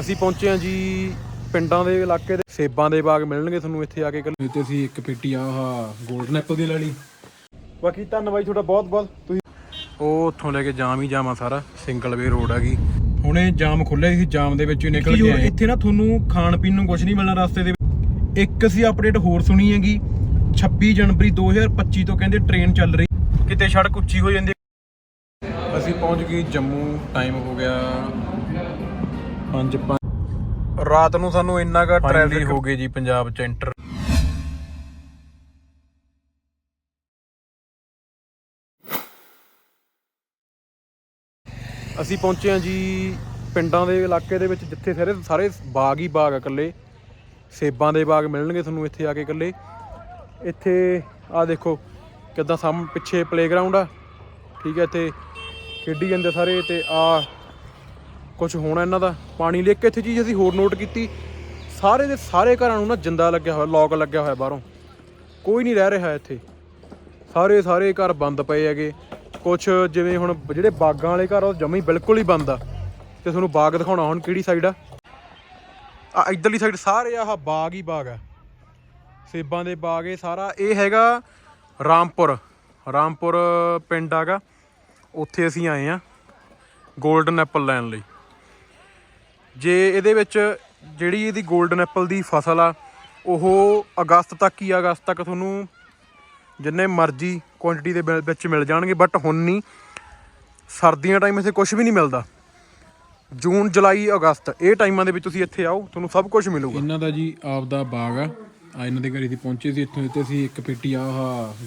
ਅਸੀਂ ਪਹੁੰਚੇ ਹਾਂ ਜੀ ਪਿੰਡਾਂ ਦੇ ਇਲਾਕੇ ਦੇ ਸੇਬਾਂ ਦੇ ਬਾਗ ਮਿਲਣਗੇ ਤੁਹਾਨੂੰ ਇੱਥੇ ਆ ਕੇ। ਤੇ ਅਸੀਂ ਇੱਕ ਪੇਟੀ ਆਹ 골ਡਨ ਐਪਲ ਦੀ ਲੈ ਲਈ। ਬਾਕੀ ਧੰਨਵਾਦ ਤੁਹਾਡਾ ਬਹੁਤ ਬਹੁਤ। ਤੁਸੀਂ ਉਹ ਉੱਥੋਂ ਲੈ ਕੇ ਜਾਮ ਹੀ ਜਾਮਾ ਸਾਰਾ ਸਿੰਗਲ ਵੇ ਰੋਡ ਹੈਗੀ ਹੁਣੇ ਜਾਮ ਖੁੱਲਿਆ ਸੀ ਜਾਮ ਦੇ ਵਿੱਚੋਂ ਹੀ ਨਿਕਲ ਆਏ। ਇੱਥੇ ਨਾ ਤੁਹਾਨੂੰ ਖਾਣ ਪੀਣ ਨੂੰ ਕੁਝ ਨਹੀਂ ਮਿਲਣਾ ਰਸਤੇ ਦੇ ਵਿੱਚ। ਇੱਕ ਅਸੀਂ ਅਪਡੇਟ ਹੋਰ ਸੁਣੀ ਹੈਗੀ 26 ਜਨਵਰੀ 2025 ਤੋਂ ਕਹਿੰਦੇ ਟ੍ਰੇਨ ਚੱਲ ਰਹੀ। ਕਿਤੇ ਸੜਕ ਉੱਚੀ ਹੋ ਜਾਂਦੀ। ਅਸੀਂ ਪਹੁੰਚ ਗਏ ਜੰਮੂ ਟਾਈਮ ਹੋ ਗਿਆ 5 ਰਾਤ ਨੂੰ ਸਾਨੂੰ ਇੰਨਾ ਕਾ ਟ੍ਰੈਵਲ ਹੋ ਗਈ ਜੀ ਪੰਜਾਬ ਚ ਐਂਟਰ ਅਸੀਂ ਪਹੁੰਚੇ ਹਾਂ ਜੀ ਪਿੰਡਾਂ ਦੇ ਇਲਾਕੇ ਦੇ ਵਿੱਚ ਜਿੱਥੇ ਸਾਰੇ ਸਾਰੇ ਬਾਗ ਹੀ ਬਾਗ ਆ ਇਕੱਲੇ। ਸੇਬਾਂ ਦੇ ਬਾਗ ਮਿਲਣਗੇ ਤੁਹਾਨੂੰ ਇੱਥੇ ਆ ਕੇ ਇਕੱਲੇ। ਇੱਥੇ ਆ ਦੇਖੋ ਕਿੱਦਾਂ ਸਾਹਮ ਪਿੱਛੇ ਪਲੇਗਰਾਉਂਡ ਆ। ਠੀਕ ਹੈ ਇੱਥੇ ਖੇਡੀ ਜਾਂਦੇ ਸਾਰੇ ਤੇ ਆ ਕੁਝ ਹੋਣਾ ਇਹਨਾਂ ਦਾ ਪਾਣੀ ਲੈ ਕੇ ਇੱਥੇ ਚੀਜ਼ ਅਸੀਂ ਹੋਰ ਨੋਟ ਕੀਤੀ। ਸਾਰੇ ਦੇ ਸਾਰੇ ਘਰਾਂ ਨੂੰ ਨਾ ਜਿੰਦਾ ਲੱਗਿਆ ਹੋਇਆ ਲੌਕ ਲੱਗਿਆ ਹੋਇਆ ਬਾਹਰੋਂ। ਕੋਈ ਨਹੀਂ ਰਹਿ ਰਿਹਾ ਇੱਥੇ। ਸਾਰੇ ਸਾਰੇ ਘਰ ਬੰਦ ਪਏ ਹੈਗੇ। ਕੁਝ ਜਿਵੇਂ ਹੁਣ ਜਿਹੜੇ ਬਾਗਾਂ ਵਾਲੇ ਘਰ ਆ, ਉਹ ਜਮੀ ਬਿਲਕੁਲ ਹੀ ਬੰਦ ਆ। ਤੇ ਤੁਹਾਨੂੰ ਬਾਗ ਦਿਖਾਉਣਾ ਹੁਣ ਕਿਹੜੀ ਸਾਈਡ ਆ। ਆ ਇਧਰਲੀ ਸਾਈਡ ਸਾਰੇ ਆਹ ਬਾਗ ਹੀ ਬਾਗ ਆ। ਸੇਬਾਂ ਦੇ ਬਾਗ ਇਹ ਸਾਰਾ ਇਹ ਹੈਗਾ ਰਾਮਪੁਰ। ਰਾਮਪੁਰ ਪਿੰਡ ਆਗਾ ਉੱਥੇ ਅਸੀਂ ਆਏ ਆ 골ਡਨ ਐਪਲ ਲੈਣ ਲਈ। ਜੇ ਇਹਦੇ ਵਿੱਚ ਜਿਹੜੀ ਇਹਦੀ 골ਡਨ ਐਪਲ ਦੀ ਫਸਲ ਆ ਉਹ ਅਗਸਤ ਤੱਕ ਹੀ ਆ, ਅਗਸਤ ਤੱਕ ਤੁਹਾਨੂੰ ਜਿੰਨੇ ਮਰਜ਼ੀ ਕੁਆਂਟੀਟੀ ਦੇ ਵਿੱਚ ਮਿਲ ਜਾਣਗੇ ਬਟ ਹੁਣ ਨਹੀਂ। ਸਰਦੀਆਂ ਟਾਈਮ ਇੱਥੇ ਕੁਝ ਵੀ ਨਹੀਂ ਮਿਲਦਾ। ਜੂਨ ਜੁਲਾਈ ਅਗਸਤ ਇਹ ਟਾਈਮਾਂ ਦੇ ਵਿੱਚ ਤੁਸੀਂ ਇੱਥੇ ਆਓ ਤੁਹਾਨੂੰ ਸਭ ਕੁਝ ਮਿਲੂਗਾ। ਇਹਨਾਂ ਦਾ ਜੀ ਆਪਦਾ ਬਾਗ ਆ। ਆ ਇਹਨਾਂ ਦੇ ਘਰੇ ਦੀ ਪਹੁੰਚੇ ਸੀ ਇੱਥੋਂ ਤੇ ਅਸੀਂ ਇੱਕ ਪੇਟੀ ਆਹ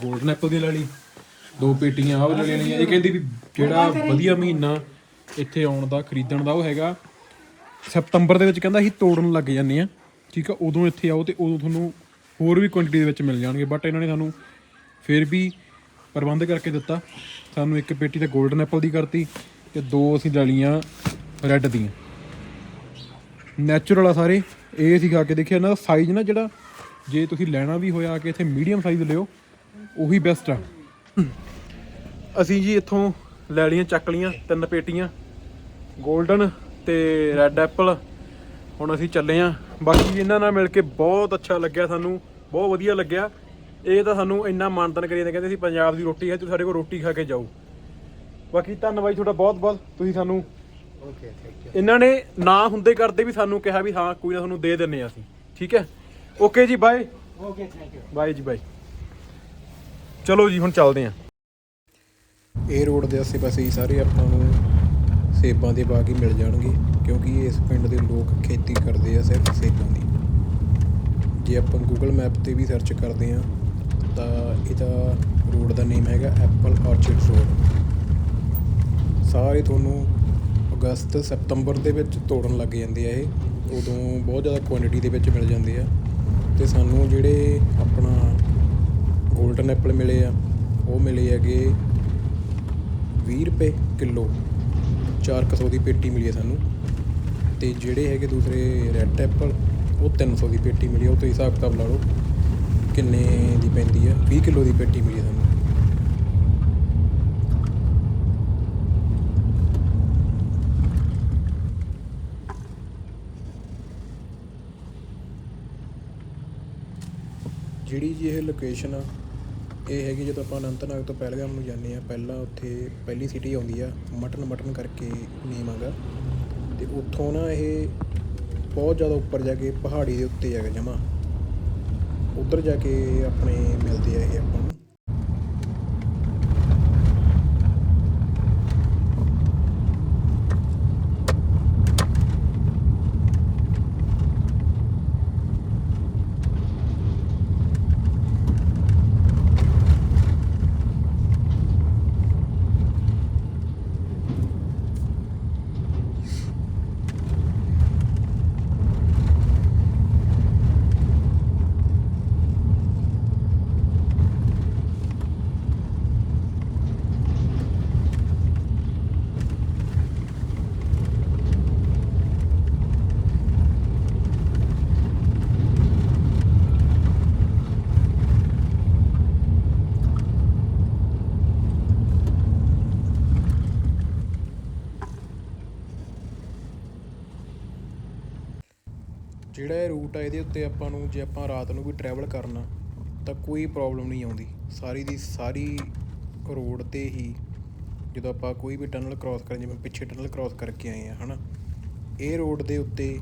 골ਡਨ ਐਪਲ ਦੀ ਲੈ ਲਈ ਦੋ ਪੇਟੀਆਂ ਆਹ ਲੈ ਲੈਣੀਆਂ। ਇਹ ਕਹਿੰਦੀ ਵੀ ਜਿਹੜਾ ਵਧੀਆ ਮਹੀਨਾ ਇੱਥੇ ਆਉਣ ਦਾ ਖਰੀਦਣ ਦਾ ਉਹ ਹੈਗਾ। ਸਤੰਬਰ ਦੇ ਵਿੱਚ ਕਹਿੰਦਾ ਅਸੀਂ ਤੋੜਨ ਲੱਗ ਜਾਂਦੇ ਆ ਠੀਕ ਆ, ਉਦੋਂ ਇੱਥੇ ਆਓ ਤੇ ਉਦੋਂ ਤੁਹਾਨੂੰ ਹੋਰ ਵੀ ਕੁਆਂਟੀਟੀ ਦੇ ਵਿੱਚ ਮਿਲ ਜਾਣਗੇ। ਬਟ ਇਹਨਾਂ ਨੇ ਸਾਨੂੰ ਫਿਰ ਵੀ ਪ੍ਰਬੰਧ ਕਰਕੇ ਦਿੱਤਾ। ਸਾਨੂੰ ਇੱਕ ਪੇਟੀ ਤਾਂ 골ਡਨ ਐਪਲ ਦੀ ਕਰਤੀ ਤੇ ਦੋ ਅਸੀਂ ਲੈ ਲਈਆਂ ਰੈੱਡ ਦੀਆਂ। ਨੈਚੁਰਲ ਆ ਸਾਰੇ। ਇਹ ਅਸੀਂ ਖਾ ਕੇ ਦੇਖਿਆ। ਇਹਨਾਂ ਦਾ ਸਾਈਜ਼ ਨਾ ਜਿਹੜਾ ਜੇ ਤੁਸੀਂ ਲੈਣਾ ਵੀ ਹੋਇਆ ਕਿ ਇੱਥੇ ਮੀਡੀਅਮ ਸਾਈਜ਼ ਲਿਓ, ਉਹੀ ਬੈਸਟ ਆ। ਅਸੀਂ ਜੀ ਇੱਥੋਂ ਲੈ ਲਈਆਂ, ਚੱਕ ਲਈਆਂ ਤਿੰਨ ਪੇਟੀਆਂ। 골ਡਨ ਤੇ ਰੈੱਡ ਐਪਲ ਹੁਣ ਅਸੀਂ ਚੱਲੇ ਆਂ। ਬਾਕੀ ਇਹਨਾਂ ਨਾਲ ਮਿਲ ਕੇ ਬਹੁਤ ਅੱਛਾ ਲੱਗਿਆ ਸਾਨੂੰ ਬਹੁਤ ਵਧੀਆ ਲੱਗਿਆ। ਇਹ ਤਾਂ ਸਾਨੂੰ ਇੰਨਾ ਮਾਨਤਨ ਕਰੀ ਜਾਂਦੇ ਕਹਿੰਦੇ ਸੀ ਪੰਜਾਬ ਦੀ ਰੋਟੀ ਹੈ ਤੁਸੀਂ ਸਾਡੇ ਕੋਲ ਰੋਟੀ ਖਾ ਕੇ ਜਾਓ। ਬਾਕੀ ਧੰਨਵਾਦ ਤੁਹਾਡਾ ਬਹੁਤ ਬਹੁਤ ਤੁਸੀਂ ਸਾਨੂੰ ਓਕੇ ਥੈਂਕ ਯੂ ਇਹਨਾਂ ਨੇ ਨਾ ਹੁੰਦੇ ਕਰਦੇ ਵੀ ਸਾਨੂੰ ਕਿਹਾ ਵੀ ਹਾਂ ਕੋਈ ਨਾ ਤੁਹਾਨੂੰ ਦੇ ਦਿੰਨੇ ਆ ਅਸੀਂ ਠੀਕ ਹੈ? ਓਕੇ ਜੀ bye okay thank you bye ਜੀ ਬਾਏ ਚਲੋ ਜੀ ਹੁਣ ਚੱਲਦੇ ਆਂ। ਇਹ ਰੋਡ ਦੇ ਆਸੇ-ਪਾਸੇ ਹੀ ਸਾਰੇ ਆਪਾਂ ਨੂੰ ਸੇਬਾਂ ਦੇ ਬਾਗ ਹੀ ਮਿਲ ਜਾਣਗੇ, ਕਿਉਂਕਿ ਇਸ ਪਿੰਡ ਦੇ ਲੋਕ ਖੇਤੀ ਕਰਦੇ ਆ ਸਿਰਫ ਸੇਬਾਂ ਦੀ। ਜੇ ਆਪਾਂ ਗੂਗਲ ਮੈਪ ਤੇ ਵੀ ਸਰਚ ਕਰਦੇ ਆ ਤਾਂ ਇਹਦਾ ਰੋਡ ਦਾ ਨੇਮ ਹੈਗਾ ਐਪਲ ਆਰਚਰਡ ਰੋਡ ਸਾਰੇ ਤੁਹਾਨੂੰ ਅਗਸਤ, ਸਤੰਬਰ ਦੇ ਵਿੱਚ ਤੋੜਨ ਲੱਗ ਜਾਂਦੇ ਆ ਇਹ। ਉਦੋਂ ਬਹੁਤ ਜ਼ਿਆਦਾ ਕੁਆਂਟੀਟੀ ਦੇ ਵਿੱਚ ਮਿਲ ਜਾਂਦੇ ਆ। ਤੇ ਸਾਨੂੰ ਜਿਹੜੇ ਆਪਣਾ 골ਡਨ ਐਪਲ ਮਿਲੇ ਆ, ਉਹ ਮਿਲੇ ਹੈਗੇ 20 ਰੁਪਏ ਕਿਲੋ। 400 ਦੀ ਪੇਟੀ ਮਿਲੀ ਹੈ ਸਾਨੂੰ। ਤੇ ਜਿਹੜੇ ਹੈਗੇ ਦੂਸਰੇ ਰੈੱਡ ਐਪਲ ਉਹ 300 ਦੀ ਪੇਟੀ ਮਿਲੀ ਉਹ ਤੋਂ ਹਿਸਾਬ ਕਿਤਾਬ ਲਾ ਲਓ ਕਿੰਨੇ ਦੀ ਪੈਂਦੀ ਹੈ। 20 ਕਿਲੋ ਦੀ ਪੇਟੀ ਮਿਲੀ ਸਾਨੂੰ। ਜਿਹੜੀ ਜੀ ਇਹ ਲੋਕੇਸ਼ਨ ਆ ਇਹ ਹੈਗੀ ਜਦੋਂ ਆਪਾਂ ਅਨੰਤਨਾਗ ਤੋਂ ਪਹਿਲਗਾਮ ਨੂੰ ਜਾਂਦੇ ਆ ਪਹਿਲਾਂ ਉੱਥੇ ਪਹਿਲੀ ਸਿਟੀ ਆਉਂਦੀ ਆ, ਮਟਨ ਮਟਨ ਕਰਕੇ ਨੇਮ ਆਗਾ ਤੇ ਉੱਥੋਂ ਨਾ ਇਹ ਬਹੁਤ ਜ਼ਿਆਦਾ ਉੱਪਰ ਜਾ ਕੇ ਪਹਾੜੀ ਦੇ ਉੱਤੇ ਹੈਗਾ ਜਮਾ। ਉੱਧਰ ਜਾ ਕੇ ਆਪਣੇ ਮਿਲਦੇ ਆ ਇਹ ਆਪਾਂ ਜਿਹੜਾ ਇਹ ਰੂਟ ਆ, ਇਹਦੇ ਉੱਤੇ ਆਪਾਂ ਨੂੰ ਜੇ ਆਪਾਂ ਰਾਤ ਨੂੰ ਵੀ ਟਰੈਵਲ ਕਰਨਾ, ਤਾਂ ਕੋਈ ਪ੍ਰੋਬਲਮ ਨਹੀਂ ਆਉਂਦੀ। ਸਾਰੀ ਦੀ ਸਾਰੀ ਰੋਡ ਤੇ ਹੀ ਜਦੋਂ ਆਪਾਂ ਕੋਈ ਵੀ ਟਨਲ ਕ੍ਰਾਸ ਕਰਾਂ ਜਿਵੇਂ ਪਿੱਛੇ ਟਨਲ ਕ੍ਰਾਸ ਕਰਕੇ ਆਏ ਆ, ਹਨਾ, ਇਹ ਰੋਡ ਦੇ ਉੱਤੇ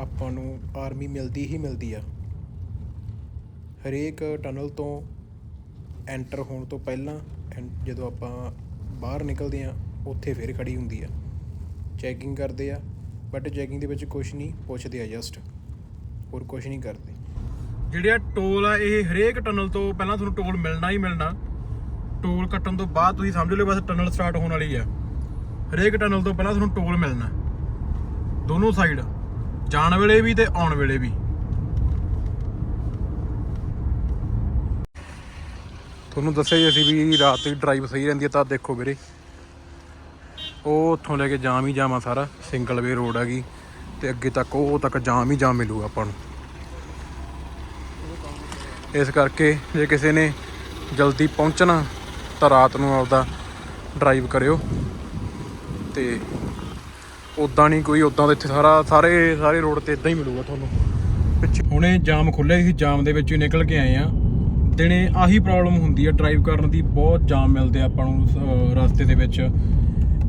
ਆਪਾਂ ਨੂੰ ਆਰਮੀ ਮਿਲਦੀ ਹੀ ਮਿਲਦੀ ਆ। ਹਰੇਕ ਟਨਲ ਤੋਂ ਐਂਟਰ ਹੋਣ ਤੋਂ ਪਹਿਲਾਂ ਐਂ- ਜਦੋਂ ਆਪਾਂ ਬਾਹਰ ਨਿਕਲਦੇ ਆ, ਉੱਥੇ ਫਿਰ ਖੜੀ ਹੁੰਦੀ ਆ। ਚੈਕਿੰਗ ਕਰਦੇ ਆ ਬਟ ਚੈਕਿੰਗ ਦੇ ਵਿੱਚ ਕੁਝ ਨਹੀਂ, ਪੁੱਛਦੇ ਆ ਜਸਟ ਹੋਰ ਕੁਝ ਨਹੀਂ ਕਰਦੇ। ਜਿਹੜਾ ਟੋਲ ਆ ਇਹ ਹਰੇਕ ਟਨਲ ਤੋਂ ਪਹਿਲਾਂ ਤੁਹਾਨੂੰ ਟੋਲ ਮਿਲਣਾ ਹੀ ਮਿਲਣਾ। ਟੋਲ ਕੱਟਣ ਤੋਂ ਬਾਅਦ ਤੁਸੀਂ ਸਮਝ ਲਿਓ ਬਸ ਟਨਲ ਸਟਾਰਟ ਹੋਣ ਵਾਲੀ ਆ। ਹਰੇਕ ਟਨਲ ਤੋਂ ਪਹਿਲਾਂ ਤੁਹਾਨੂੰ ਟੋਲ ਮਿਲਣਾ। ਦੋਨੋਂ ਸਾਈਡ ਜਾਣ ਵੇਲੇ ਵੀ ਤੇ ਆਉਣ ਵੇਲੇ ਵੀ। ਤੁਹਾਨੂੰ ਦੱਸਿਆ ਹੀ ਅਸੀਂ ਵੀ ਰਾਤ ਦੀ ਡਰਾਈਵ ਸਹੀ ਰਹਿੰਦੀ ਹੈ ਤਾਂ ਦੇਖੋ ਵੀਰੇ। ਉਹ ਉੱਥੋਂ ਲੈ ਕੇ ਜਾਮ ਹੀ ਜਾਮ ਆ ਸਾਰਾ ਸਿੰਗਲ ਵੇ ਰੋਡ ਹੈਗੀ ਤੇ ਅੱਗੇ ਤੱਕ ਉਹ ਤੱਕ ਜਾਮ ਹੀ ਜਾਮ ਮਿਲੂਗਾ ਆਪਾਂ ਨੂੰ। ਇਸ ਕਰਕੇ ਜੇ ਕਿਸੇ ਨੇ ਜਲਦੀ ਪਹੁੰਚਣਾ, ਤਾਂ ਰਾਤ ਨੂੰ ਆਪਦਾ ਡਰਾਈਵ ਕਰਿਓ। ਤੇ ਉਦਾਂ ਨਹੀਂ ਕੋਈ ਉਦਾਂ ਦਾ ਇੱਥੇ ਸਾਰਾ, ਸਾਰੇ ਸਾਰੇ ਰੋਡ ਤੇ ਇਦਾਂ ਹੀ ਮਿਲੂਗਾ ਤੁਹਾਨੂੰ। ਪਿੱਛੇ ਹੁਣੇ ਜਾਮ ਖੁੱਲਿਆ ਸੀ, ਜਾਮ ਦੇ ਵਿੱਚੋਂ ਨਿਕਲ ਕੇ ਆਏ ਆ ਦਿਨੇ ਆਹੀ ਪ੍ਰੋਬਲਮ ਹੁੰਦੀ ਆ ਡਰਾਈਵ ਕਰਨ ਦੀ, ਬਹੁਤ ਜਾਮ ਮਿਲਦੇ ਆ ਆਪਾਂ ਨੂੰ ਰਸਤੇ ਦੇ ਵਿੱਚ।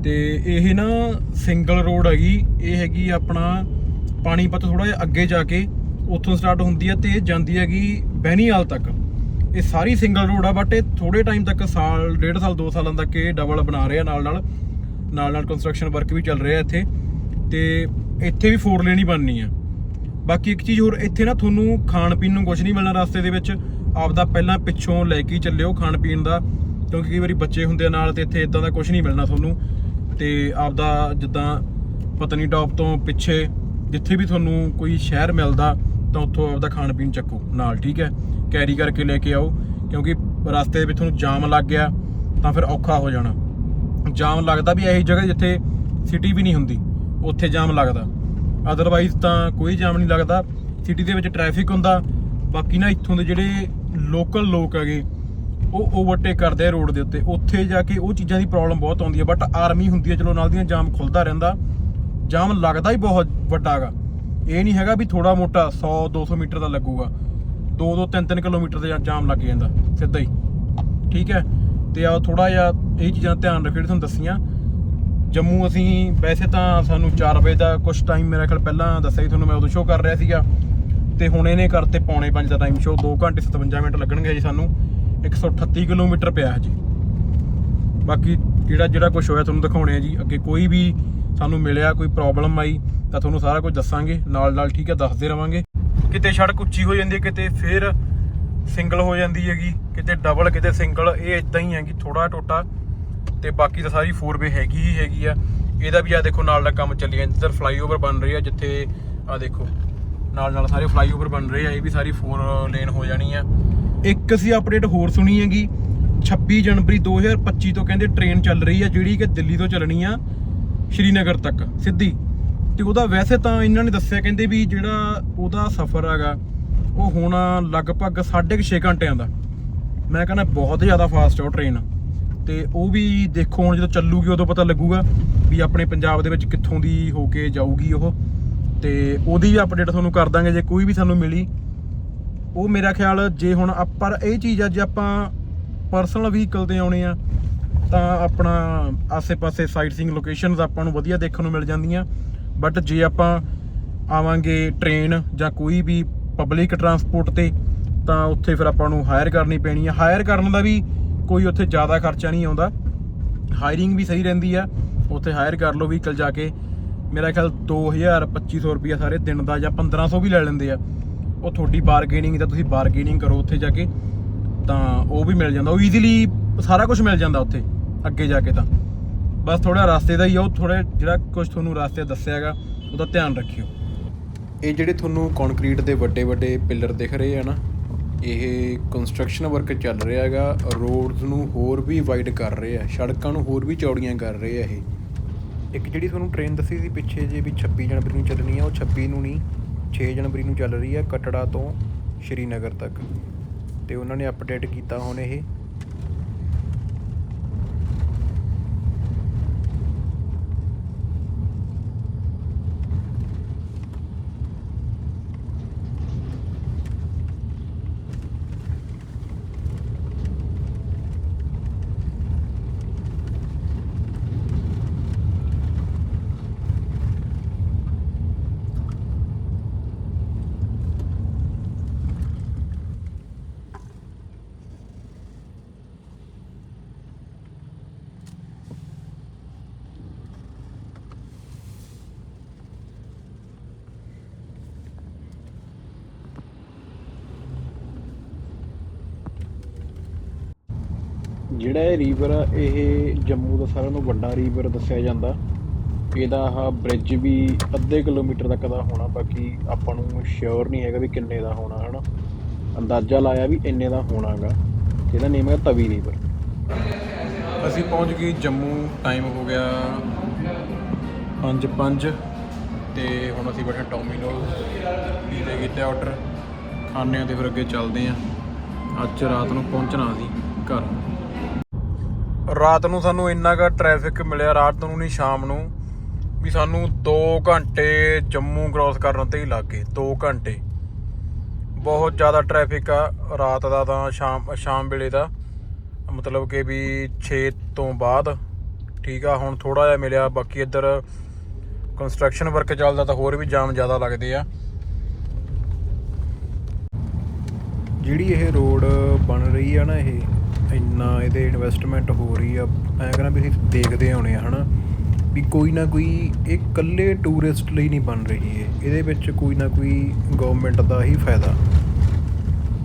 ਤੇ ਇਹ ਨਾ ਸਿੰਗਲ ਰੋਡ ਹੈਗੀ, ਇਹ ਹੈਗੀ ਆਪਣਾ ਪਾਣੀਪਤ ਥੋੜਾ ਜਿਹਾ ਅੱਗੇ ਜਾ ਕੇ ਉੱਥੋਂ ਸਟਾਰਟ ਹੁੰਦੀ ਹੈ ਤੇ ਜਾਂਦੀ ਹੈਗੀ ਬਹਿਨੀਵਾਲ ਤੱਕ। ਇਹ ਸਾਰੀ ਸਿੰਗਲ ਰੋਡ ਆ ਬਟ ਇਹ ਥੋੜੇ ਟਾਈਮ ਤੱਕ ਸਾਲ, ਡੇਢ ਸਾਲ 2 ਸਾਲਾਂ ਤੱਕ ਇਹ ਡਬਲ ਬਣਾ ਰਹੇ ਆ ਨਾਲ ਨਾਲ। ਨਾਲ ਨਾਲ ਕੰਸਟਰਕਸ਼ਨ ਵਰਕ ਵੀ ਚੱਲ ਰਿਹਾ ਇੱਥੇ। ਤੇ ਇੱਥੇ ਵੀ ਫੋਰ ਲੇਨ ਹੀ ਬਣਨੀ ਆ। ਬਾਕੀ ਇੱਕ ਚੀਜ਼ ਹੋਰ, ਇੱਥੇ ਨਾ ਤੁਹਾਨੂੰ ਖਾਣ ਪੀਣ ਨੂੰ ਕੁਝ ਨਹੀਂ ਮਿਲਣਾ ਰਸਤੇ ਦੇ ਵਿੱਚ। ਆਪਦਾ ਪਹਿਲਾਂ ਪਿੱਛੋਂ ਲੈ ਕੇ ਚੱਲਿਓ ਖਾਣ ਪੀਣ ਦਾ, ਕਿਉਂਕਿ ਕਈ ਵਾਰੀ ਬੱਚੇ ਹੁੰਦੇ ਆ ਨਾਲ ਤੇ ਇੱਥੇ ਇਦਾਂ ਦਾ ਕੁਝ ਨਹੀਂ ਮਿਲਣਾ ਤੁਹਾਨੂੰ। ਤੇ ਆਪਦਾ ਜਿੱਦਾਂ ਪਤਨੀਟਾਪ ਤੋਂ ਪਿੱਛੇ ਜਿੱਥੇ ਵੀ ਤੁਹਾਨੂੰ ਕੋਈ ਸ਼ਹਿਰ ਮਿਲਦਾ ਤਾਂ ਉੱਥੋਂ ਆਪਦਾ ਖਾਣ ਪੀਣ ਚੱਕੋ ਨਾਲ, ਠੀਕ ਹੈ? ਕੈਰੀ ਕਰਕੇ ਲੈ ਕੇ ਆਓ, ਕਿਉਂਕਿ ਰਸਤੇ ਵਿੱਚ ਤੁਹਾਨੂੰ ਜਾਮ ਲੱਗ ਗਿਆ ਤਾਂ ਫਿਰ ਔਖਾ ਹੋ ਜਾਣਾ। ਜਾਮ ਲੱਗਦਾ ਵੀ ਇਹੀ ਜਗ੍ਹਾ ਜਿੱਥੇ ਸਿਟੀ ਵੀ ਨਹੀਂ ਹੁੰਦੀ, ਉੱਥੇ ਜਾਮ ਲੱਗਦਾ। ਅਦਰਵਾਈਜ਼ ਤਾਂ ਕੋਈ ਜਾਮ ਨਹੀਂ ਲੱਗਦਾ। ਸਿਟੀ ਦੇ ਵਿੱਚ ਟ੍ਰੈਫਿਕ ਹੁੰਦਾ। ਬਾਕੀ ਨਾ ਇੱਥੋਂ ਦੇ ਜਿਹੜੇ ਲੋਕਲ ਲੋਕ ਹੈਗੇ ਉਹ ਓਵਰਟੇਕ ਕਰਦੇ ਆ ਰੋਡ ਦੇ ਉੱਤੇ। ਉੱਥੇ ਜਾ ਕੇ ਉਹ ਚੀਜ਼ਾਂ ਦੀ ਪ੍ਰੋਬਲਮ ਬਹੁਤ ਆਉਂਦੀ ਹੈ ਬਟ ਆਰਮੀ ਹੁੰਦੀ ਹੈ ਚਲੋ ਨਾਲ ਦੀਆਂ ਜਾਮ ਖੁੱਲਦਾ ਰਹਿੰਦਾ। ਜਾਮ ਲੱਗਦਾ ਹੀ ਬਹੁਤ ਵੱਡਾ ਹੈਗਾ। ਇਹ ਨਹੀਂ ਹੈਗਾ ਵੀ ਥੋੜਾ ਮੋਟਾ 100 200 ਮੀਟਰ ਦਾ ਲੱਗੂਗਾ। 2 2 3 3 ਕਿਲੋਮੀਟਰ ਦਾ ਜਾਮ ਲੱਗ ਜਾਂਦਾ, ਸਿੱਧਾ ਹੀ। ਠੀਕ ਹੈ? ਤੇ ਆ ਥੋੜਾ ਜਿਹਾ ਇਹ ਚੀਜ਼ਾਂ ਧਿਆਨ ਰੱਖਿਓ ਤੁਹਾਨੂੰ ਦੱਸੀਆਂ। ਜੰਮੂ ਅਸੀਂ ਵੈਸੇ ਤਾਂ ਸਾਨੂੰ 4 ਵਜੇ ਦਾ ਕੁਝ ਟਾਈਮ ਮੇਰਾ ਖਿਆਲ ਪਹਿਲਾਂ ਦੱਸਿਆ ਸੀ ਤੁਹਾਨੂੰ, ਮੈਂ ਉਦੋਂ ਸ਼ੋਅ ਕਰ ਰਿਹਾ ਸੀਗਾ। ਤੇ ਹੁਣ ਇਹਨੇ ਕਰਤੇ ਪੌਣੇ 5 ਦਾ ਟਾਈਮ ਸ਼ੋਅ 2 ਘੰਟੇ 57 ਮਿੰਟ ਲੱਗਣਗੇ ਜੀ ਸਾਨੂੰ। 138 ਕਿਲੋਮੀਟਰ ਪਿਆ ਹੈ ਜੀ। ਬਾਕੀ ਜਿਹੜਾ ਜਿਹੜਾ ਕੁਝ ਹੋਇਆ ਤੁਹਾਨੂੰ ਦਿਖਾਉਣੇ ਆ ਜੀ। ਅੱਗੇ ਕੋਈ ਵੀ ਸਾਨੂੰ ਮਿਲਿਆ, ਕੋਈ ਪ੍ਰੋਬਲਮ ਆਈ, ਤਾਂ ਤੁਹਾਨੂੰ ਸਾਰਾ ਕੁਝ ਦੱਸਾਂਗੇ। ਨਾਲ ਨਾਲ ਠੀਕ ਹੈ, ਦੱਸਦੇ ਰਵਾਂਗੇ। ਕਿਤੇ ਸੜਕ ਉੱਚੀ ਹੋ ਜਾਂਦੀ ਹੈ, ਕਿਤੇ ਫੇਰ ਸਿੰਗਲ ਹੋ ਜਾਂਦੀ ਹੈਗੀ। ਕਿਤੇ ਡਬਲ ਕਿਤੇ ਸਿੰਗਲ ਇਹ ਇਦਾਂ ਹੀ ਹੈਗੀ ਥੋੜਾ ਟੋਟਾ ਤੇ ਬਾਕੀ ਤਾਂ ਸਾਰੀ 4ਵੇ ਹੈਗੀ ਹੀ ਹੈਗੀ ਆ। ਇਹਦਾ ਵੀ ਆ ਦੇਖੋ ਨਾਲ ਦਾ ਕੰਮ ਚੱਲੀ ਜਾਂਦਾ। ਇੱਧਰ ਫਲਾਈਓਵਰ ਬਣ ਰਹੀ ਆ, ਜਿੱਥੇ ਆ ਦੇਖੋ ਨਾਲ ਨਾਲ ਸਾਰੇ ਫਲਾਈਓਵਰ ਬਣ ਰਹੇ ਆ। ਇਹ ਵੀ ਸਾਰੀ 4 ਲੇਨ ਹੋ ਜਾਣੀ ਆ। ਇੱਕ ਅਸੀਂ ਅਪਡੇਟ ਹੋਰ ਸੁਣੀ ਹੈਗੀ 26 ਜਨਵਰੀ 2025 ਤੋਂ ਕਹਿੰਦੇ ਟ੍ਰੇਨ ਚੱਲ ਰਹੀ ਆ, ਜਿਹੜੀ ਕਿ ਦਿੱਲੀ ਤੋਂ ਚੱਲਣੀ ਆ ਸ਼੍ਰੀਨਗਰ ਤੱਕ, ਸਿੱਧੀ। ਤੇ ਉਹਦਾ ਵੈਸੇ ਤਾਂ ਇਹਨਾਂ ਨੇ ਦੱਸਿਆ, ਕਹਿੰਦੇ ਵੀ ਜਿਹੜਾ ਉਹਦਾ ਸਫ਼ਰ ਹੈਗਾ, ਉਹ ਹੋਣਾ ਲਗਭਗ 6.5 ਘੰਟਿਆਂ ਦਾ। ਮੈਂ ਕਹਿੰਦਾ ਬਹੁਤ ਜ਼ਿਆਦਾ ਫਾਸਟ ਆ ਉਹ ਟ੍ਰੇਨ ਤੇ ਉਹ ਵੀ ਦੇਖੋ ਹੁਣ ਜਦੋਂ ਚੱਲੂਗੀ, ਉਦੋਂ ਪਤਾ ਲੱਗੂਗਾ ਵੀ ਆਪਣੇ ਪੰਜਾਬ ਦੇ ਵਿੱਚ ਕਿੱਥੋਂ ਦੀ ਹੋ ਕੇ ਜਾਊਗੀ ਉਹ। ਤੇ ਉਹਦੀ ਵੀ ਅਪਡੇਟ ਤੁਹਾਨੂੰ ਕਰ ਦਾਂਗੇ, ਜੇ ਕੋਈ ਵੀ ਸਾਨੂੰ ਮਿਲੀ ਉਹ ਮੇਰਾ ਖਿਆਲ ਜੇ ਹੁਣ ਆ- ਪਰ ਇਹ ਚੀਜ਼ ਆ, ਜੇ ਆਪਾਂ ਪਰਸਨਲ ਵਹੀਕਲ ਤੇ ਆਉਣੇ ਆ, ਤਾਂ ਆਪਣਾ ਆਸੇ-ਪਾਸੇ ਸਾਈਟ ਸੀਇੰਗ ਲੋਕੇਸ਼ਨਸ ਆਪਾਂ ਨੂੰ ਵਧੀਆ ਦੇਖਣ ਨੂੰ ਮਿਲ ਜਾਂਦੀਆਂ। ਬਟ ਜੇ ਆਪਾਂ ਆਵਾਂਗੇ ਟ੍ਰੇਨ ਜਾਂ ਕੋਈ ਵੀ ਪਬਲਿਕ ਟਰਾਂਸਪੋਰਟ ਤੇ, ਤਾਂ ਉੱਥੇ ਫਿਰ ਆਪਾਂ ਨੂੰ ਹਾਇਰ ਕਰਨੀ ਪੈਣੀ ਆ। ਹਾਇਰ ਕਰਨ ਦਾ ਵੀ ਕੋਈ ਉੱਥੇ ਜ਼ਿਆਦਾ ਖਰਚਾ ਨਹੀਂ ਆਉਂਦਾ। ਹਾਇਰਿੰਗ ਵੀ ਸਹੀ ਰਹਿੰਦੀ ਆ। ਉੱਥੇ ਹਾਇਰ ਕਰ ਲਓ ਵਹੀਕਲ ਜਾ ਕੇ। ਮੇਰਾ ਖਿਆਲ 2000 2500 ਰੁਪਿਆ ਸਾਰੇ ਦਿਨ ਦਾ ਜਾਂ 1500 ਵੀ ਲੈ ਲੈਂਦੇ ਆ। ਉਹ ਤੁਹਾਡੀ ਬਾਰਗੇਨਿੰਗ ਜਾਂ ਤੁਸੀਂ ਬਾਰਗੇਨਿੰਗ ਕਰੋ ਉੱਥੇ ਜਾ ਕੇ, ਤਾਂ ਉਹ ਵੀ ਮਿਲ ਜਾਂਦਾ। ਉਹ ਈਜ਼ੀਲੀ ਸਾਰਾ ਕੁਝ ਮਿਲ ਜਾਂਦਾ ਉੱਥੇ, ਅੱਗੇ ਜਾ ਕੇ ਤਾਂ। ਬਸ ਥੋੜਾ ਰਸਤੇ ਦਾ ਹੀ ਆ, ਉਹ ਥੋੜਾ ਜਿਹੜਾ ਕੁਝ ਤੁਹਾਨੂੰ ਰਸਤੇ ਦੱਸਿਆ ਹੈਗਾ, ਉਹਦਾ ਧਿਆਨ ਰੱਖਿਓ। ਇਹ ਜਿਹੜੇ ਤੁਹਾਨੂੰ ਕੰਕਰੀਟ ਦੇ ਵੱਡੇ ਵੱਡੇ ਪਿੱਲਰ ਦਿਖ ਰਹੇ ਆ ਨਾ, ਇਹ ਕੰਸਟਰਕਸ਼ਨ ਵਰਕ ਚੱਲ ਰਿਹਾ ਹੈਗਾ ਰੋਡਸ ਨੂੰ ਹੋਰ ਵੀ ਵਾਈਡ ਕਰ ਰਹੇ ਆ, ਸੜਕਾਂ ਨੂੰ ਹੋਰ ਵੀ ਚੌੜੀਆਂ ਕਰ ਰਹੇ ਆ ਇਹ। ਇੱਕ ਜਿਹੜੀ ਤੁਹਾਨੂੰ ਟ੍ਰੇਨ ਦੱਸੀ ਸੀ ਪਿੱਛੇ ਜੇ ਵੀ 26 ਜਨਵਰੀ ਨੂੰ ਚੱਲਣੀ ਆ, ਉਹ 26 ਨੂੰ ਨਹੀਂ 6 ਜਨਵਰੀ ਨੂੰ ਚੱਲ ਰਹੀ ਹੈ ਕਟੜਾ ਤੋਂ ਸ਼੍ਰੀਨਗਰ ਤੱਕ। ਅਤੇ ਉਹਨਾਂ ਨੇ ਅਪਡੇਟ ਕੀਤਾ ਹੁਣ ਇਹ। ਜਿਹੜਾ ਇਹ ਰੀਵਰ ਆ, ਇਹ ਜੰਮੂ ਦਾ ਸਾਰਿਆਂ ਨੂੰ ਵੱਡਾ ਰੀਵਰ ਦੱਸਿਆ ਜਾਂਦਾ। ਇਹਦਾ ਆਹ ਬ੍ਰਿਜ ਵੀ ਅੱਧੇ ਕਿਲੋਮੀਟਰ ਤੱਕ ਦਾ ਹੋਣਾ, ਬਾਕੀ ਆਪਾਂ ਨੂੰ ਸ਼ੋਰ ਨਹੀਂ ਹੈਗਾ ਵੀ ਕਿੰਨੇ ਦਾ ਹੋਣਾ, ਹਨਾ। ਅੰਦਾਜ਼ਾ ਲਾਇਆ ਵੀ ਇੰਨੇ ਦਾ ਹੋਣਾਗਾ। ਇਹਦਾ ਨੇਮ ਹੈ ਤਵੀ ਰੀਵਰ ਅਸੀਂ ਪਹੁੰਚ ਗਏ ਜੰਮੂ ਟਾਈਮ ਹੋ ਗਿਆ 5:05 ਤੇ ਹੁਣ ਅਸੀਂ ਬੈਠੇ ਡੋਮੀਨੋਜ਼ ਪੀਜ਼ੇ ਕੀਤਾ ਆਰਡਰ ਖਾਣੇ ਆ ਤੇ ਫਿਰ ਅੱਗੇ ਚੱਲਦੇ ਆ। ਅੱਜ ਰਾਤ ਨੂੰ ਪਹੁੰਚਣਾ ਅਸੀਂ ਘਰ। ਰਾਤ ਨੂੰ ਸਾਨੂੰ ਇੰਨਾ ਕੁ ਟ੍ਰੈਫਿਕ ਮਿਲਿਆ, ਰਾਤ ਨੂੰ ਨਹੀਂ, ਸ਼ਾਮ ਨੂੰ, ਵੀ ਸਾਨੂੰ 2 ਘੰਟੇ ਜੰਮੂ ਕ੍ਰਾਸ ਕਰਨ ਤੇ ਹੀ ਲੱਗ ਗਏ 2 ਘੰਟੇ। ਬਹੁਤ ਜ਼ਿਆਦਾ ਟ੍ਰੈਫਿਕ ਆ ਰਾਤ ਦਾ ਤਾਂ, ਸ਼ਾਮ ਸ਼ਾਮ ਵੇਲੇ ਦਾ। ਮਤਲਬ ਕਿ ਵੀ 6 ਤੋਂ ਬਾਅਦ, ਠੀਕ ਆ, ਹੁਣ ਥੋੜਾ ਜਿਹਾ ਮਿਲਿਆ, ਬਾਕੀ ਇੱਧਰ ਕੰਸਟਰਕਸ਼ਨ ਵਰਕ ਚੱਲਦਾ ਤਾਂ ਹੋਰ ਵੀ ਜਾਮ ਜ਼ਿਆਦਾ ਲੱਗਦੇ ਆ। ਜਿਹੜੀ ਇਹ ਰੋਡ ਬਣ ਰਹੀ ਆ ਨਾ ਇਹ ਇੰਨਾ ਇਹਦੇ ਇਨਵੈਸਟਮੈਂਟ ਹੋ ਰਹੀ ਆ, ਮੈਂ ਕਹਿੰਦਾ ਵੀ ਅਸੀਂ ਦੇਖਦੇ ਆਉਣੇ ਆ, ਹਨਾ। ਵੀ ਕੋਈ ਨਾ ਕੋਈ, ਇਹ ਇਕੱਲੇ ਟੂਰਿਸਟ ਲਈ ਨਹੀਂ ਬਣ ਰਹੀ ਹੈ ਇਹਦੇ ਵਿੱਚ ਕੋਈ ਨਾ ਕੋਈ ਗਵਰਨਮੈਂਟ ਦਾ ਹੀ ਫਾਇਦਾ।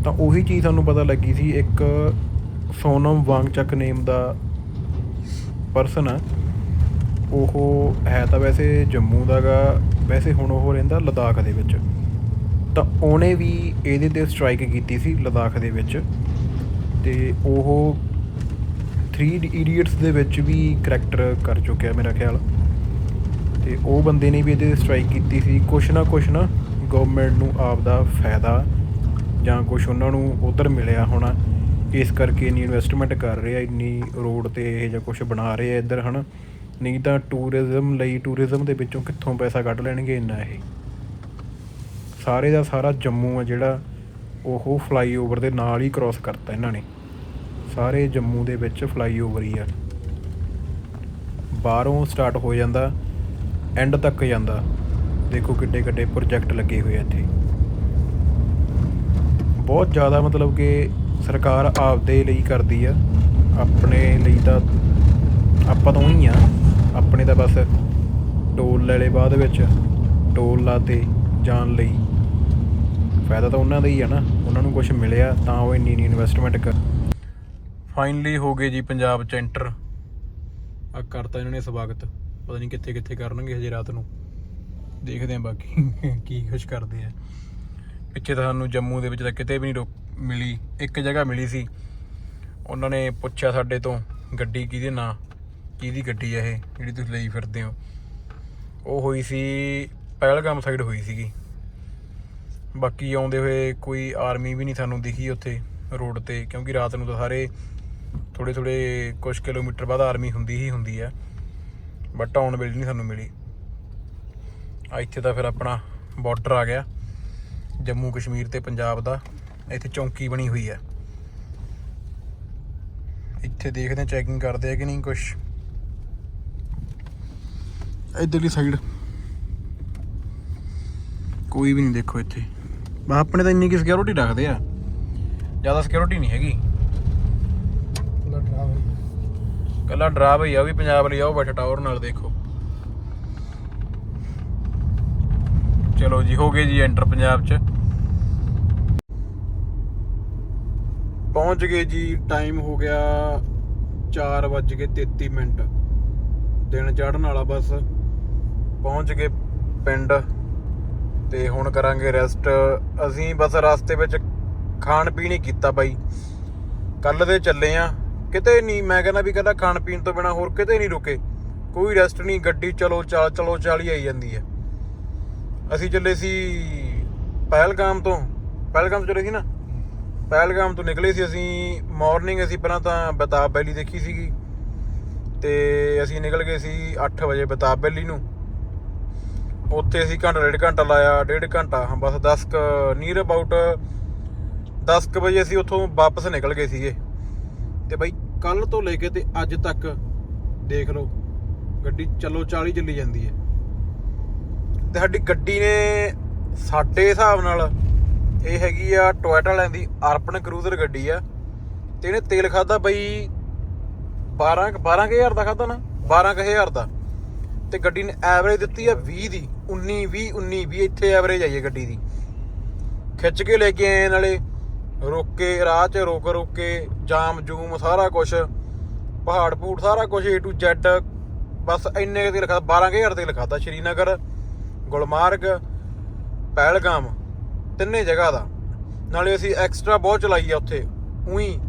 ਤਾਂ ਉਹੀ ਚੀਜ਼ ਸਾਨੂੰ ਪਤਾ ਲੱਗੀ ਸੀ, ਇੱਕ ਸੋਨਮ ਵਾਂਗਚਕ ਨੇਮ ਦਾ ਪਰਸਨ ਆ। ਉਹ ਹੈ ਤਾਂ ਵੈਸੇ ਜੰਮੂ ਦਾਗਾ, ਵੈਸੇ ਹੁਣ ਉਹ ਰਹਿੰਦਾ ਲਦਾਖ ਦੇ ਵਿੱਚ। ਤਾਂ ਉਹਨੇ ਵੀ ਇਹਦੇ ਤੇ ਸਟ੍ਰਾਈਕ ਕੀਤੀ ਸੀ, ਲਦਾਖ ਦੇ ਵਿੱਚ। ਅਤੇ ਉਹ 3 ਇਡੀਅਟਸ ਦੇ ਵਿੱਚ ਵੀ ਕਰੈਕਟਰ ਕਰ ਚੁੱਕਿਆ ਮੇਰਾ ਖਿਆਲ। ਅਤੇ ਉਹ ਬੰਦੇ ਨੇ ਵੀ ਇਹਦੇ ਸਟ੍ਰਾਈਕ ਕੀਤੀ ਸੀ। ਕੁਛ ਨਾ ਕੁਛ ਨਾ ਗਵਰਨਮੈਂਟ ਨੂੰ ਆਪ ਦਾ ਫਾਇਦਾ ਜਾਂ ਕੁਛ ਉਹਨਾਂ ਨੂੰ ਉਧਰ ਮਿਲਿਆ ਹੋਣਾ। ਇਸ ਕਰਕੇ ਇੰਨੀ ਇਨਵੈਸਟਮੈਂਟ ਕਰ ਰਹੇ ਆ ਇੰਨੀ ਰੋਡ ਤੇ ਇਹ ਜਾਂ ਕੁਛ ਬਣਾ ਰਹੇ ਆ ਇੱਧਰ, ਹਨਾ। ਨਹੀਂ ਤਾਂ ਟੂਰਿਜ਼ਮ ਲਈ ਟੂਰਿਜ਼ਮ ਦੇ ਵਿੱਚੋਂ ਕਿੱਥੋਂ ਪੈਸਾ ਕੱਢ ਲੈਣਗੇ ਇੰਨਾ ਇਹ। ਸਾਰੇ ਦਾ ਸਾਰਾ ਜੰਮੂ ਆ ਜਿਹੜਾ ਉਹ ਫਲਾਈਓਵਰ ਦੇ ਨਾਲ ਹੀ ਕ੍ਰਾਸ ਕਰਤਾ ਇਹਨਾਂ ਨੇ। ਸਾਰੇ ਜੰਮੂ ਦੇ ਵਿੱਚ ਫਲਾਈਓਵਰ ਹੀ ਆ। ਬਾਹਰੋਂ ਸਟਾਰਟ ਹੋ ਜਾਂਦਾ ਐਂਡ ਤੱਕ ਜਾਂਦਾ। ਦੇਖੋ ਕਿੱਡੇ ਕਿੱਡੇ ਪ੍ਰੋਜੈਕਟ ਲੱਗੇ ਹੋਏ ਆ ਇੱਥੇ। ਬਹੁਤ ਜ਼ਿਆਦਾ ਮਤਲਬ ਕਿ ਸਰਕਾਰ ਆਪਦੇ ਲਈ ਕਰਦੀ ਆ। ਆਪਣੇ ਲਈ ਤਾਂ ਆਪਾਂ ਤਾਂ ਉਹੀ ਆ। ਆਪਣੇ ਤਾਂ ਬਸ ਟੋਲ ਲੈ ਲਏ ਬਾਅਦ ਵਿੱਚ। ਟੋਲ ਲਾਤੇ ਜਾਣ ਲਈ। ਫਾਇਦਾ ਤਾਂ ਉਹਨਾਂ ਦਾ ਹੀ ਆ ਨਾ। ਉਹਨਾਂ ਨੂੰ ਕੁਝ ਮਿਲਿਆ ਤਾਂ ਉਹ ਇੰਨੀ ਇੰਨੀ ਇਨਵੈਸਟਮੈਂਟ ਕਰ ਫਾਈਨਲੀ ਹੋ ਗਏ ਜੀ ਪੰਜਾਬ ਚ ਐਂਟਰ ਆ ਕਰਤਾ ਇਹਨਾਂ ਨੇ ਸਵਾਗਤ। ਪਤਾ ਨਹੀਂ ਕਿੱਥੇ ਕਿੱਥੇ ਕਰਨਗੇ ਹਜੇ ਰਾਤ ਨੂੰ। ਦੇਖਦੇ ਆਂ ਬਾਕੀ ਕੀ ਕੁਛ ਕਰਦੇ ਆ। ਪਿੱਛੇ ਤਾਂ ਸਾਨੂੰ ਜੰਮੂ ਦੇ ਵਿੱਚ ਤਾਂ ਕਿਤੇ ਵੀ ਨਹੀਂ ਰੋਕ ਮਿਲੀ। ਇੱਕ ਜਗ੍ਹਾ ਮਿਲੀ ਸੀ। ਉਹਨਾਂ ਨੇ ਪੁੱਛਿਆ ਸਾਡੇ ਤੋਂ, ਗੱਡੀ ਕਿਹਦੇ ਨਾਂ? ਕਿਹਦੀ ਗੱਡੀ ਆ ਇਹ? ਜਿਹੜੀ ਤੁਸੀਂ ਲਈ ਫਿਰਦੇ ਹੋ। ਉਹ ਹੋਈ ਸੀ ਪਹਿਲਗਾਮ ਸਾਈਡ ਹੋਈ ਸੀਗੀ। ਬਾਕੀ ਆਉਂਦੇ ਹੋਏ ਕੋਈ ਆਰਮੀ ਵੀ ਨਹੀਂ ਸਾਨੂੰ ਦਿਖੀ ਉੱਥੇ ਰੋਡ ਤੇ, ਕਿਉਂਕਿ ਰਾਤ ਨੂੰ ਤਾਂ ਸਾਰੇ ਥੋੜੇ ਥੋੜੇ ਕੁਝ ਕਿਲੋਮੀਟਰ ਬਾਅਦ ਆਰਮੀ ਹੁੰਦੀ ਹੀ ਹੁੰਦੀ ਹੈ ਬਟ ਆਉਣ ਵੇਲੇ ਨਹੀਂ ਸਾਨੂੰ ਮਿਲੀ। ਆ ਇੱਥੇ ਤਾਂ ਫਿਰ ਆਪਣਾ ਬਾਰਡਰ ਆ ਗਿਆ, ਜੰਮੂ ਕਸ਼ਮੀਰ ਤੇ ਪੰਜਾਬ ਦਾ, ਇੱਥੇ ਚੌਂਕੀ ਬਣੀ ਹੋਈ ਹੈ ਇੱਥੇ ਦੇਖਦੇ ਚੈਕਿੰਗ ਕਰਦੇ ਆ ਕਿ ਨਹੀਂ ਕੁਝ ਇਧਰਲੀ ਸਾਈਡ ਕੋਈ ਵੀ ਨਹੀਂ ਦੇਖੋ ਇੱਥੇ। ਮੈਂ ਆਪਣੇ ਤਾਂ ਇੰਨੀ ਕੀ ਸਿਕਿਉਰਿਟੀ ਰੱਖਦੇ ਆ। ਜ਼ਿਆਦਾ ਸਿਕਿਉਰਿਟੀ ਨਹੀਂ ਹੈਗੀ। ਕੱਲਾ ਡਰਾਵ ਹੀ। ਕੱਲਾ ਡਰਾਵ ਹੀ ਆ ਵੀ ਪੰਜਾਬ ਲਈ ਆਓ ਉਹ ਬੈਠਾ ਟਾਵਰ ਨਾਲ ਦੇਖੋ। ਚਲੋ ਜੀ ਹੋ ਗਏ ਜੀ ਐਂਟਰ ਪੰਜਾਬ ਚ। ਪਹੁੰਚ ਗਏ ਜੀ ਟਾਈਮ ਹੋ ਗਿਆ 4:33 ਮਿੰਟ। ਦਿਨ ਚੜਨ ਵਾਲਾ ਬਸ। ਪਹੁੰਚ ਗਏ ਪਿੰਡ। ਤੇ ਹੁਣ ਕਰਾਂਗੇ ਰੈਸਟ ਅਸੀਂ ਬਸ ਰਸਤੇ ਵਿੱਚ ਖਾਣ ਪੀਣ ਹੀ ਕੀਤਾ ਬਾਈ। ਕੱਲ ਦੇ ਚੱਲੇ ਆ। ਕਿਤੇ ਨਹੀਂ, ਮੈਂ ਕਹਿੰਦਾ ਵੀ ਕਹਿੰਦਾ ਖਾਣ ਪੀਣ ਤੋਂ ਬਿਨਾ ਹੋਰ ਕਿਤੇ ਨਹੀਂ ਰੁਕੇ। ਕੋਈ ਰੈਸਟ ਨਹੀਂ, ਗੱਡੀ ਚਲੋ ਚਾਲ ਚਲੋ ਚਾਲ ਹੀ ਆਈ ਜਾਂਦੀ ਹੈ। ਅਸੀਂ ਚੱਲੇ ਸੀ ਪਹਿਲਗਾਮ ਤੋਂ। ਪਹਿਲਗਾਮ ਚਲੇ ਸੀ ਨਾ? ਪਹਿਲਗਾਮ ਤੋਂ ਨਿਕਲੇ ਸੀ ਅਸੀਂ। ਮਾਰਨਿੰਗ ਅਸੀਂ ਪਹਿਲਾਂ ਤਾਂ ਬਤਾਬ ਵੈਲੀ ਦੇਖੀ ਸੀਗੀ। ਤੇ ਅਸੀਂ ਨਿਕਲ ਗਏ ਸੀ 8 ਵਜੇ ਬਤਾਬ ਵੈਲੀ ਨੂੰ। ਉੱਥੇ ਅਸੀਂ ਘੰਟਾ, ਡੇਢ ਘੰਟਾ ਲਾਇਆ, ਡੇਢ ਘੰਟਾ। ਹਾਂ, ਬਸ 10 ਨੀਅਰ ਅਬਾਊਟ 10 ਕੁ ਵਜੇ ਅਸੀਂ ਉੱਥੋਂ ਵਾਪਸ ਨਿਕਲ ਗਏ ਸੀਗੇ। ਤੇ ਬਾਈ ਕੱਲ ਤੋਂ ਲੈ ਕੇ ਤੇ ਅੱਜ ਤੱਕ, ਦੇਖ ਲਓ, ਗੱਡੀ ਚੱਲੋ 40 ਚੱਲੀ ਜਾਂਦੀ ਹੈ। ਤੇ ਸਾਡੀ ਗੱਡੀ ਨੇ ਸਾਡੇ ਹਿਸਾਬ ਨਾਲ ਇਹ ਹੈਗੀ ਆ ਟੋਇਟਾ ਲੈਣ ਦੀ ਅਰਪਨ ਕਰੂਜ਼ਰ ਗੱਡੀ ਆ। ਤੇ ਇਹਨੇ ਤੇਲ ਖਾਦਾ ਬਈ 12 12000 ਦਾ ਖਾਦਾ ਨਾ? 12000 ਦਾ। ਤੇ ਗੱਡੀ ਨੇ ਐਵਰੇਜ ਦਿੱਤੀ ਆ 20 ਦੀ। 19 20 19 20 ਇੱਥੇ ਐਵਰੇਜ ਆਈ ਹੈ ਗੱਡੀ ਦੀ। ਖਿੱਚ ਕੇ ਲੈ ਕੇ ਆਏ ਨਾਲੇ, ਰੋਕ ਕੇ, ਰਾਹ 'ਚ ਰੋਕ ਰੋਕ ਕੇ, ਜਾਮ, ਜੂਮ, ਸਾਰਾ ਕੁਝ ਪਹਾੜ ਪੂੜ, ਸਾਰਾ ਕੁਝ A to Z, ਬਸ ਇੰਨੇ ਕੁ ਤੇ ਲਿਖਾ 12000 ਤੇ ਲਿਖਾਤਾ ਸ਼੍ਰੀਨਗਰ, ਗੁਲਮਾਰਗ, ਪਹਿਲਗਾਮ, ਤਿੰਨੇ ਜਗ੍ਹਾ ਦਾ। ਨਾਲੇ ਅਸੀਂ ਐਕਸਟਰਾ ਬਹੁਤ ਚਲਾਈ ਆ ਉੱਥੇ। ਉਹੀ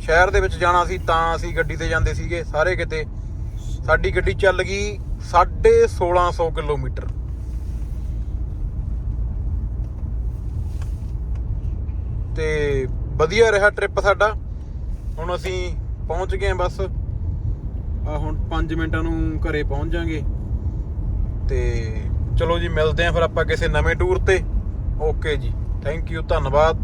ਸ਼ਹਿਰ ਦੇ ਵਿੱਚ ਜਾਣਾ ਸੀ, ਤਾਂ ਅਸੀਂ ਗੱਡੀ ਤੇ ਜਾਂਦੇ ਸੀਗੇ, ਸਾਰੇ ਕਿਤੇ। ਸਾਡੀ ਗੱਡੀ ਚੱਲ ਗਈ 1650 ਕਿਲੋਮੀਟਰ। ਤੇ ਵਧੀਆ ਰਿਹਾ ਟ੍ਰਿਪ ਸਾਡਾ। ਹੁਣ ਅਸੀਂ ਪਹੁੰਚ ਗਏ ਬਸ। ਆ ਹੁਣ 5 ਮਿੰਟਾਂ ਨੂੰ ਘਰੇ ਪਹੁੰਚ ਜਾਾਂਗੇ। ਤੇ ਚਲੋ ਜੀ, ਮਿਲਦੇ ਆਂ ਫਿਰ ਆਪਾਂ ਕਿਸੇ ਨਵੇਂ ਟੂਰ ਤੇ। ਓਕੇ ਜੀ ਥੈਂਕ ਯੂ ਧੰਨਵਾਦ।